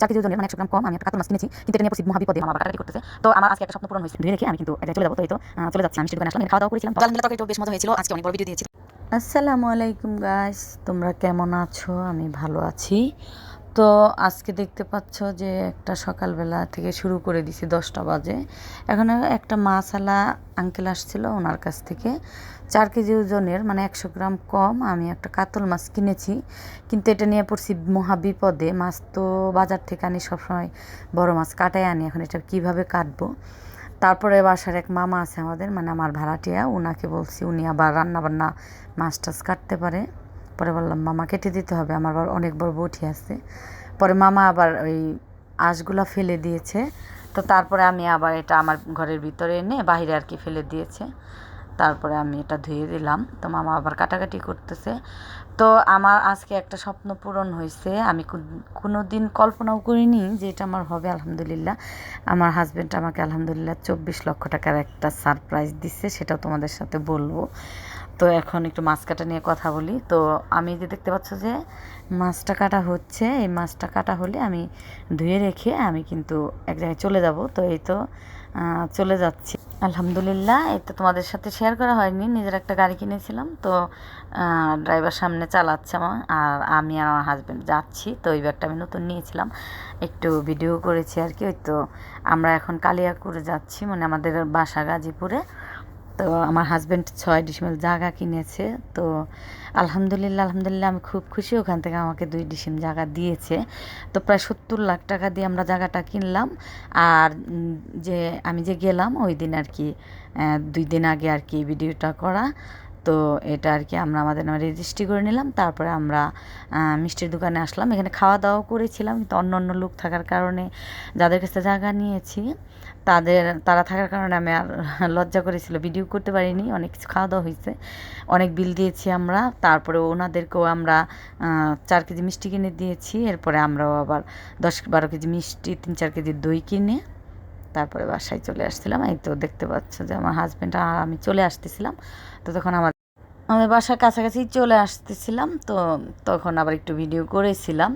চার কেজি ওজনের মানে একশো গ্রাম কম আমি একটা কাতল মাছ কিনেছি কিন্তু এটা নিয়ে মহাবিপদে আমার কাটাকাটি করতেছে। তো আমার আজকে একটা স্বপ্ন পূরণ হয়েছে। ধরে রেখে আমি কিন্তু এটা চলে যাব তো তো চলে যাচ্ছি। আমি মিষ্টির আসলাম খাওয়া দাওয়া করেছিলাম। তো আলহামদুলিল্লাহ একটু বেশ মজা হয়েছিল। আজকে অনেক বড় ভিডিও দিয়েছি আসসালামু আলাইকুম গাইস তোমরা কেমন আছো? আমি ভালো আছি। তো আজকে দেখতে পাচ্ছ যে একটা সকালবেলা থেকে শুরু করে দিছি দশটা বাজে। এখন একটা মাছালা আঙ্কেল আসছিল ওনার কাছ থেকে। চার কেজি ওজনের মানে একশো গ্রাম কম আমি একটা কাতল মাছ কিনেছি। কিন্তু এটা নিয়ে পড়ছি মহা বিপদে। মাছ তো বাজার থেকে আনি সবসময় বড় মাছ কাটাই আনি। এখন এটা কীভাবে কাটবো? তারপরে বাসার এক মামা আছে আমাদের মানে আমার ভাড়াটিয়া। ওনাকে বলছি উনি আবার রান্না বান্না মাছ টাছ কাটতে পারে। পরে বললাম, মামা, কেটে দিতে হবে, আমার আবার অনেক বড় বটি আছে। পরে মামা আবার ওই আঁশগুলা ফেলে দিয়েছে। তো তারপরে আমি আবার এটা আমার ঘরের ভিতরে এনে বাহিরে আর কি ফেলে দিয়েছে। তারপরে আমি এটা ধুয়ে দিলাম। তো মামা আবার কাটাকাটি করতেছে। তো আমার আজকে একটা স্বপ্ন পূরণ হয়েছে আমি কোনো দিন কল্পনাও করিনি যে এটা আমার হবে, আলহামদুলিল্লাহ। আমার হাজব্যান্ড আমাকে আলহামদুলিল্লাহ চব্বিশ লক্ষ টাকার একটা সারপ্রাইজ দিচ্ছে সেটাও তোমাদের সাথে বলব। তো এখন একটু মাছ কাটা নিয়ে কথা বলি। তো আমি যে দেখতে পাচ্ছ যে মাছটা কাটা হচ্ছে, এই মাছটা কাটা হলে আমি ধুয়ে রেখে আমি কিন্তু এক জায়গায় চলে যাব। তো এই তো চলে যাচ্ছি। আলহামদুলিল্লাহ তো তোমাদের সাথে শেয়ার করা হয়নি, নিজের একটা গাড়ি কিনেছিলাম, তো ড্রাইভার সামনে চালাচ্ছে আমার, আর আমি আর আমার হাজব্যান্ড যাচ্ছি, তো ওই ব্যাগটা আমি নতুন নিয়েছিলাম। একটু ভিডিও করেছি আর কি, ওই তো আমরা এখন কালিয়াকুড়ে যাচ্ছি মানে আমাদের বাসা গাজীপুরে। তো আমার হাজব্যান্ড ছয় ডিসেম্বর জায়গা কিনেছে। তো আলহামদুলিল্লাহ আলহামদুলিল্লাহ আমি খুব খুশি। ওখান থেকে আমাকে দুই ডিসেম জায়গা দিয়েছে। তো প্রায় সত্তর লাখ টাকা দিয়ে আমরা জায়গাটা কিনলাম। আর যে, আমি যে গেলাম, ওই দিন আর কি দুই দিন আগে আর কি ভিডিওটা করা। তো এটা আর কি আমরা আমাদের নামে রেজিস্ট্রি করে নিলাম। তারপরে আমরা মিষ্টির দোকানে আসলাম। এখানে খাওয়া দাওয়া করেছিলাম, কিন্তু অন্য অন্য লোক থাকার কারণে যাদের কাছে জায়গা নিয়েছি, তাদের, তারা থাকার কারণে আমি আর লজ্জা করেছিল। ভিডিও করতে পারিনি, অনেক কিছু খাওয়া দাওয়া হয়েছে। অনেক বিল দিয়েছি আমরা, তারপরে ওনাদেরকেও আমরা চার কেজি মিষ্টি কিনে দিয়েছি। এরপরে আমরাও আবার দশ বারো কেজি মিষ্টি, তিন চার কেজি দই কিনে তারপরে বাসায় চলে আসছিলাম। এই তো দেখতে পাচ্ছ যে আমার হাজব্যান্ড আমি চলে আসতেছিলাম। তো তখন আমার আমাদের বাসার কাছাকাছি চলে আসতেছিলাম। তো তখন আবার একটু ভিডিও করেছিলাম।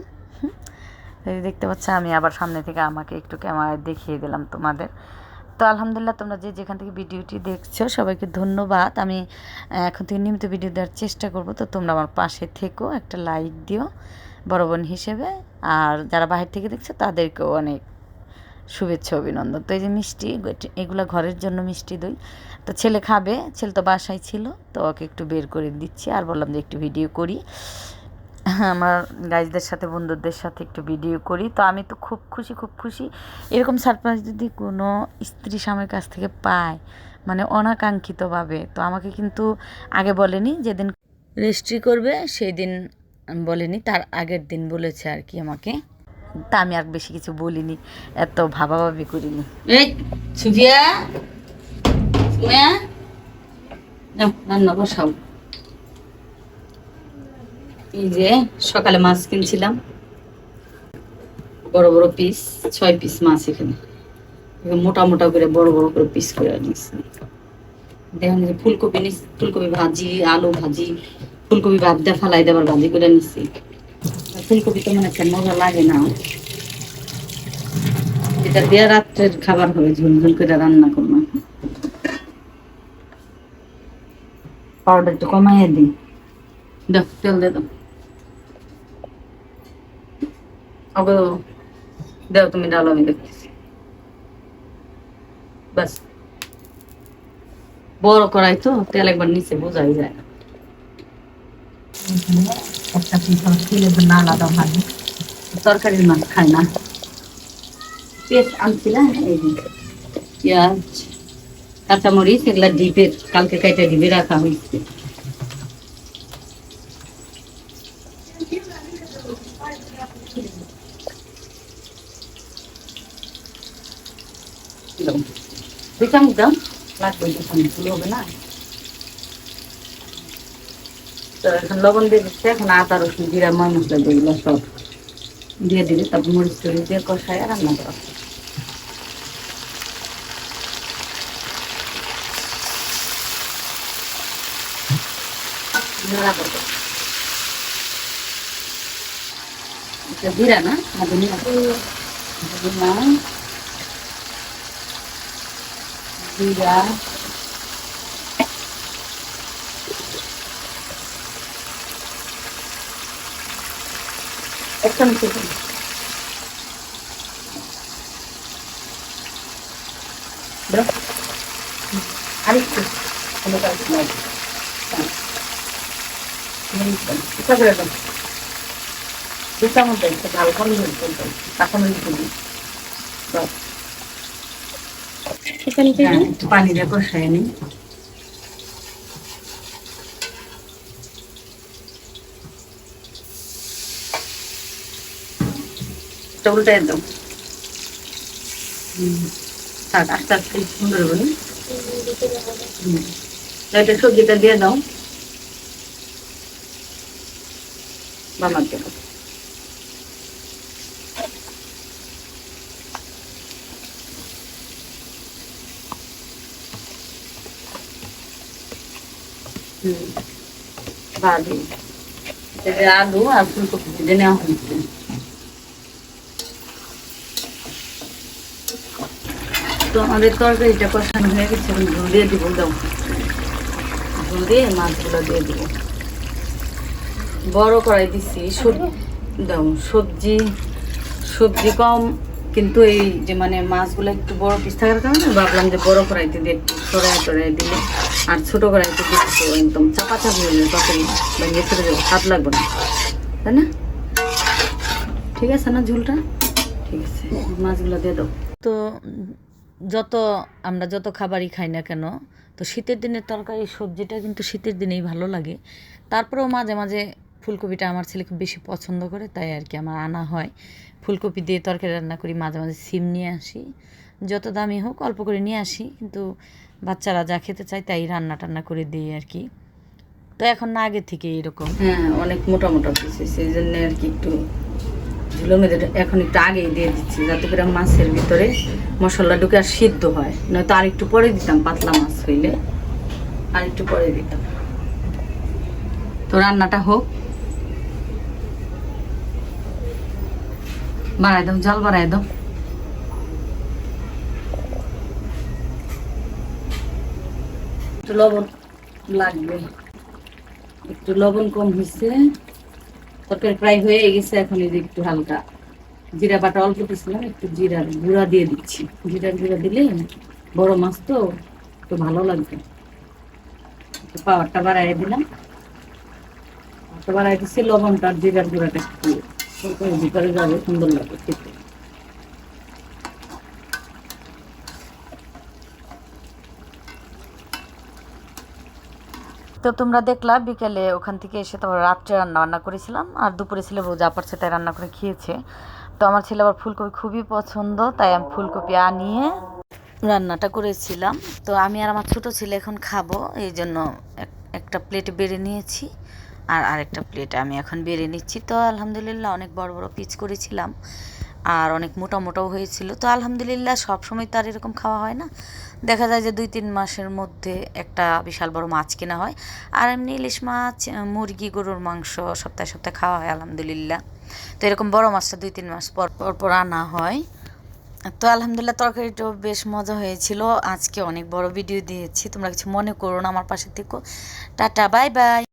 দেখতে পাচ্ছ, আমি আবার সামনে থেকে আমাকে একটু ক্যামেরায় দেখিয়ে দিলাম তোমাদের। তো আলহামদুলিল্লাহ, তোমরা যে যেখান থেকে ভিডিওটি দেখছ, সবাইকে ধন্যবাদ। আমি এখন থেকে নিয়মিত ভিডিও দেওয়ার চেষ্টা করব। তো তোমরা আমার পাশে থেকো, একটা লাইক দিও, বড় বোন হিসেবে। আর যারা বাহির থেকে দেখছ, তাদেরকেও অনেক শুভেচ্ছা, অভিনন্দন। তো এই যে মিষ্টি, এগুলো ঘরের জন্য মিষ্টি দই। তো ছেলে খাবে, ছেলে তো বাসায় ছিল, তো ওকে একটু বের করে দিচ্ছি। আর বললাম যে একটু ভিডিও করি। আমার গাইজদের সাথে, বন্ধুদের সাথে একটু ভিডিও করি। তো আমি তো খুব খুশি খুব খুশি। এরকম সারপ্রাইজ যদি কোনো স্ত্রী স্বামীর কাছ থেকে পায় মানে অনাকাঙ্ক্ষিতভাবে, তো আমাকে কিন্তু আগে বলেনি, যেদিন রেজিস্ট্রি করবে সেই দিন বলেনি। তার আগের দিন বলেছে আর কি আমাকে। তা আমি আর বেশি কিছু বলিনি, এত ভাবাভাবি করিনি। এই যে, সকালে মাছ কিনছিলাম। বড় বড় পিস ছয় পিস মাছ এখানে। মোটা মোটা করে, বড় বড় করে পিস করে নিচ্ছি দেখুন যে ফুলকপি নিস, ফুলকপি ভাজি, আলু ভাজি, ফুলকপি ভাত দিয়ে ফালাই দেবার ভাজি করে আর ফুলকপি তো মানে একটা মজা লাগে না এটা দিয়ে রাত্রের খাবার হবে ঝুল ঝুল করে রান্না করব পাউডার একটু কমাইয়ে দিই দাও তেল দিয়ে দাও ওগো দাও তুমি ডালো আমি দেখতেছি বাস বড় কড়াই তো তেল একবার নিচে বোঝাই যায় না একটা পিস তুলে না আলাদা ভালো তরকারির মাছ খায় না পেঁয়াজ আনছিলাম এই যে পেঁয়াজ কাঁচামরিচ এগুলা ডিপের কালকে কাইটা ডিপে রাখা হয়েছে দাও। দুই চামচ দাও লাগবে দুই চামচগুলো হবে না তো এখন লবণ দিয়ে দিচ্ছে, এখন আদা, রসুন, জিরা ময় মশলা যেগুলো সব। দিয়ে দিবে তারপর মরিচ টরিচ দিয়ে কষায় রান্না করা জিরা না? না জিরা একটা মিশে আরেকটু। এটা করে দাও। দু চামচ বাস। হ্যাঁ, পানি দিয়ে কষায় নিই এটা উল্টায় দাও। থাক, আস্তে আস্তে সুন্দর বলি। এটা সবজিটা দিয়ে দাও বাবার দেবো আলু আর ফুলকপি নেওয়া হয়েছে। তো আমাদের তরকারিটা কষানো হয়ে গেছে, এখন ঝোল দিয়ে দিব, দাও। ঝোল দিয়ে মাছগুলো দিয়ে দিব। বড় করাই দিছি, সব দাও, সবজি সবজি কম, কিন্তু এই যে মানে মাছগুলো একটু বড় পিস থাকার কারণে ভাবলাম যে বড় কড়াইতে দিয়ে সরাই টরাই দিলে। আর ছোট কড়াইতে দিলে তো একদম চাপা চাপি হয়ে যাবে তরকারি ভেঙে চলে যাবে, স্বাদ লাগবে না। তাই না? ঠিক আছে না ঝোলটা? ঠিক আছে, মাছগুলো দিয়ে দাও। তো যত আমরা যত খাবারই খাই না কেন, তো শীতের দিনের তরকারি, সবজিটা কিন্তু শীতের দিনেই ভালো লাগে। তারপরেও মাঝে মাঝে ফুলকপিটা আমার ছেলে খুব বেশি পছন্দ করে, তাই আর কি আমার আনা হয়। ফুলকপি দিয়ে তরকারি রান্না করি, মাঝে মাঝে সিম নিয়ে আসি। যত দামি হোক অল্প করে নিয়ে আসি, কিন্তু বাচ্চারা যা খেতে চায় তাই রান্না টান্না করে দিই আর কি। তো এখন না আগে থেকে এরকম হ্যাঁ অনেক মোটা মোটা পিস সেই জন্য আর কি একটু ঝুলো মেঝে এখন একটু আগেই দিয়ে দিচ্ছি, যাতে করে মাছের ভিতরে মশলা ঢুকে আর সিদ্ধ হয়। নয়তো আর একটু পরে দিতাম, পাতলা মাছ হইলে। আর একটু পরে দিতাম। তো রান্নাটা হোক। বাড়াই দাও, জল বাড়াই দাও। একটু লবণ লাগবে। একটু লবণ কম হয়েছে তরকারি প্রায় হয়ে গেছে, এখন এই যে একটু হালকা। জিরা বাটা অল্প দিয়েছিলাম, একটু জিরার গুঁড়া দিয়ে দিচ্ছি। জিরার গুঁড়া দিলে বড় মাছ তো একটু ভালো লাগবে। পাওয়ারটা বাড়াই দিলাম। পাওয়ারটা বাড়াই দিচ্ছি, লবণটা জিরার গুঁড়াটা একটু ভিতরে যাবে সুন্দর লাগবে খেতে তো তোমরা দেখলা বিকেলে ওখান থেকে এসে তারপর রাত্রে রান্না বান্না করেছিলাম, আর দুপুরে ছেলে রোজা পারছে তাই রান্না করে খেয়েছে। তো আমার ছেলে আবার ফুলকপি খুবই পছন্দ, তাই আমি ফুলকপি আনিয়ে রান্নাটা করেছিলাম। তো আমি আর আমার ছোট ছেলে এখন খাব, এই জন্য এক- একটা প্লেট বেড়ে নিয়েছি, আর আরেকটা প্লেট আমি এখন বেড়ে নিচ্ছি। তো আলহামদুলিল্লাহ অনেক বড় বড় পিচ করেছিলাম। আর অনেক মোটা মোটাও হয়েছিল। তো আলহামদুলিল্লাহ সব সময় তো আর এরকম খাওয়া হয় না। দেখা যায় যে দুই তিন মাসের মধ্যে একটা বিশাল বড় মাছ কেনা হয়। আর এমনি ইলিশ মাছ, মুরগি, গরুর মাংস সপ্তাহে সপ্তাহে খাওয়া হয় আলহামদুলিল্লাহ। তো এরকম বড় মাছটা দুই তিন মাস পর পর পর আনা হয়। তো আলহামদুলিল্লাহ তরকারিটাও বেশ মজা হয়েছিল। আজকে অনেক বড় ভিডিও দিয়েছি। তোমরা কিছু মনে করো না, আমার পাশে থেকো। Tata, bye bye.